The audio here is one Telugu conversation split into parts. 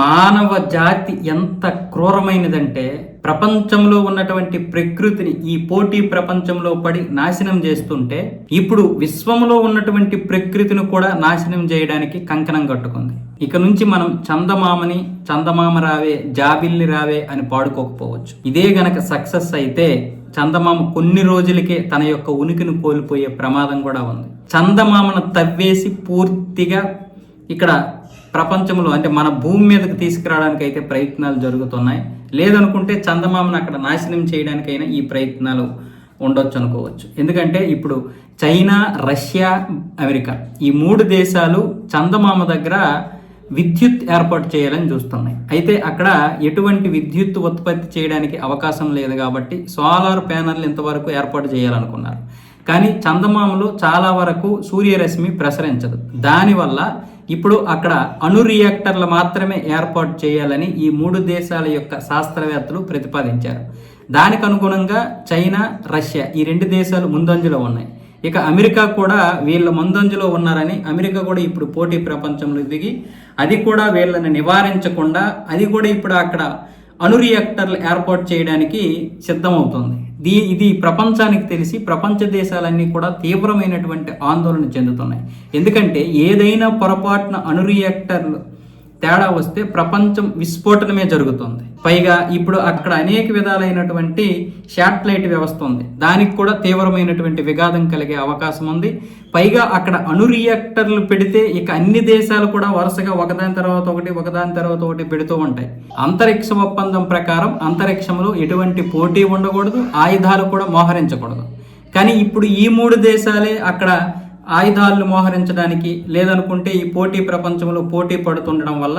మానవ జాతి ఎంత క్రూరమైనదంటే ప్రపంచంలో ఉన్నటువంటి ప్రకృతిని ఈ పోటీ ప్రపంచంలో పడి నాశనం చేస్తుంటే ఇప్పుడు విశ్వంలో ఉన్నటువంటి ప్రకృతిని కూడా నాశనం చేయడానికి కంకణం కట్టుకుంది. ఇక నుంచి మనం చందమామని చందమామ రావే జాబిల్లి రావే అని పాడుకోకపోవచ్చు. ఇదే గనక సక్సెస్ అయితే చందమామ కొన్ని రోజులకే తన యొక్క ఉనికిని కోల్పోయే ప్రమాదం కూడా ఉంది. చందమామను తవ్వేసి పూర్తిగా ఇక్కడ ప్రపంచంలో అంటే మన భూమి మీదకి తీసుకురావడానికి అయితే ప్రయత్నాలు జరుగుతున్నాయి. లేదనుకుంటే చందమామను అక్కడ నాశనం చేయడానికైనా ఈ ప్రయత్నాలు ఉండొచ్చు అనుకోవచ్చు ఎందుకంటే ఇప్పుడు చైనా రష్యా అమెరికా ఈ మూడు దేశాలు చందమామ దగ్గర విద్యుత్ ఏర్పాటు చేయాలని చూస్తున్నాయి. అయితే అక్కడ ఎటువంటి విద్యుత్ ఉత్పత్తి చేయడానికి అవకాశం లేదు కాబట్టి సోలార్ ప్యానర్లు ఇంతవరకు ఏర్పాటు చేయాలనుకున్నారు. కానీ చందమామలో చాలా వరకు సూర్యరశ్మి ప్రసరించదు. దానివల్ల ఇప్పుడు అక్కడ అణు రియాక్టర్లు మాత్రమే ఏర్పాటు చేయాలని ఈ మూడు దేశాల యొక్క శాస్త్రవేత్తలు ప్రతిపాదించారు. దానికి అనుగుణంగా చైనా రష్యా ఈ రెండు దేశాలు ముందంజలో ఉన్నాయి. ఇక అమెరికా కూడా వీళ్ళ ముందంజలో ఉన్నారని అమెరికా కూడా ఇప్పుడు పోటీ ప్రపంచంలో దిగి అది కూడా వీళ్ళని నివారించకుండా అది కూడా ఇప్పుడు అక్కడ అణు రియాక్టర్లు ఏర్పాటు చేయడానికి సిద్ధమవుతుంది. దీ ఇది ప్రపంచానికి తెలిసి ప్రపంచ దేశాలన్నీ కూడా తీవ్రమైనటువంటి ఆందోళన చెందుతున్నాయి. ఎందుకంటే ఏదైనా పొరపాటున అణురియాక్టర్లు తేడా వస్తే ప్రపంచం విస్ఫోటనమే జరుగుతుంది. పైగా ఇప్పుడు అక్కడ అనేక విధాలైనటువంటి శాటిలైట్ వ్యవస్థ ఉంది. దానికి కూడా తీవ్రమైనటువంటి విఘాతం కలిగే అవకాశం ఉంది. పైగా అక్కడ అణు రియాక్టర్లు పెడితే ఇక అన్ని దేశాలు కూడా వరుసగా ఒకదాని తర్వాత ఒకటి ఒకదాని తర్వాత ఒకటి పెడుతూ ఉంటాయి. అంతరిక్ష ఒప్పందం ప్రకారం అంతరిక్షంలో ఎటువంటి పోటీ ఉండకూడదు ఆయుధాలు కూడా మోహరించకూడదు. కానీ ఇప్పుడు ఈ మూడు దేశాలే అక్కడ ఆయుధాలను మోహరించడానికి లేదనుకుంటే ఈ పోటీ ప్రపంచంలో పోటీ పడుతుండడం వల్ల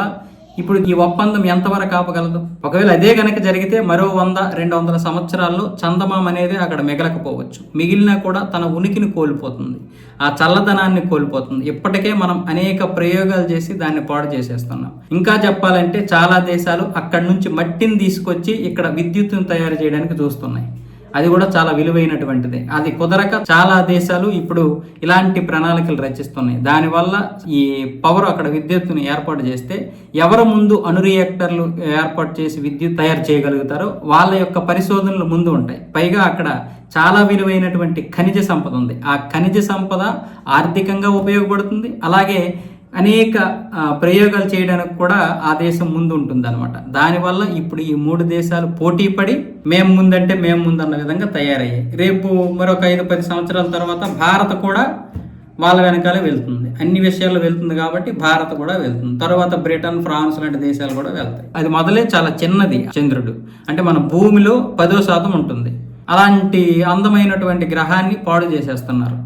ఇప్పుడు ఈ ఒప్పందం ఎంతవరకు ఆపగలదు? ఒకవేళ అదే గనక జరిగితే మరో వంద రెండు వందల సంవత్సరాల్లో చందమామ అనేది అక్కడ మిగలకపోవచ్చు. మిగిలినా కూడా తన ఉనికిని కోల్పోతుంది. ఆ చల్లదనాన్ని కోల్పోతుంది. ఇప్పటికే మనం అనేక ప్రయోగాలు చేసి దాన్ని పాడు చేసేస్తున్నాం. ఇంకా చెప్పాలంటే చాలా దేశాలు అక్కడి నుంచి మట్టిని తీసుకొచ్చి ఇక్కడ విద్యుత్తును తయారు చేయడానికి చూస్తున్నాయి. అది కూడా చాలా విలువైనటువంటిది. అది కుదరక చాలా దేశాలు ఇప్పుడు ఇలాంటి ప్రణాళికలు రచిస్తున్నాయి. దానివల్ల ఈ పవర్ అక్కడ విద్యుత్తుని ఏర్పాటు చేస్తే ఎవరు ముందు అణురియాక్టర్లు ఏర్పాటు చేసి విద్యుత్ తయారు చేయగలుగుతారో వాళ్ళ యొక్క పరిశోధనలు ముందు ఉంటాయి. పైగా అక్కడ చాలా విలువైనటువంటి ఖనిజ సంపద ఉంది. ఆ ఖనిజ సంపద ఆర్థికంగా ఉపయోగపడుతుంది. అలాగే అనేక ప్రయోగాలు చేయడానికి కూడా ఆ దేశం ముందు ఉంటుంది అనమాట దానివల్ల ఇప్పుడు ఈ మూడు దేశాలు పోటీ పడి మేము ముందంటే మేము ముందన్న విధంగా తయారయ్యాయి. రేపు మరొక ఐదు పది సంవత్సరాల తర్వాత భారత్ కూడా వాళ్ళ వెనకాలే వెళ్తుంది. అన్ని విషయాల్లో వెళ్తుంది కాబట్టి భారత్ కూడా వెళ్తుంది. తర్వాత బ్రిటన్ ఫ్రాన్స్ లాంటి దేశాలు కూడా వెళ్తాయి. అది మొదలే చాలా చిన్నది చంద్రుడు. అంటే మన భూమిలో పదో శాతం ఉంటుంది. అలాంటి అందమైనటువంటి గ్రహాన్ని పాడు చేసేస్తున్నారు.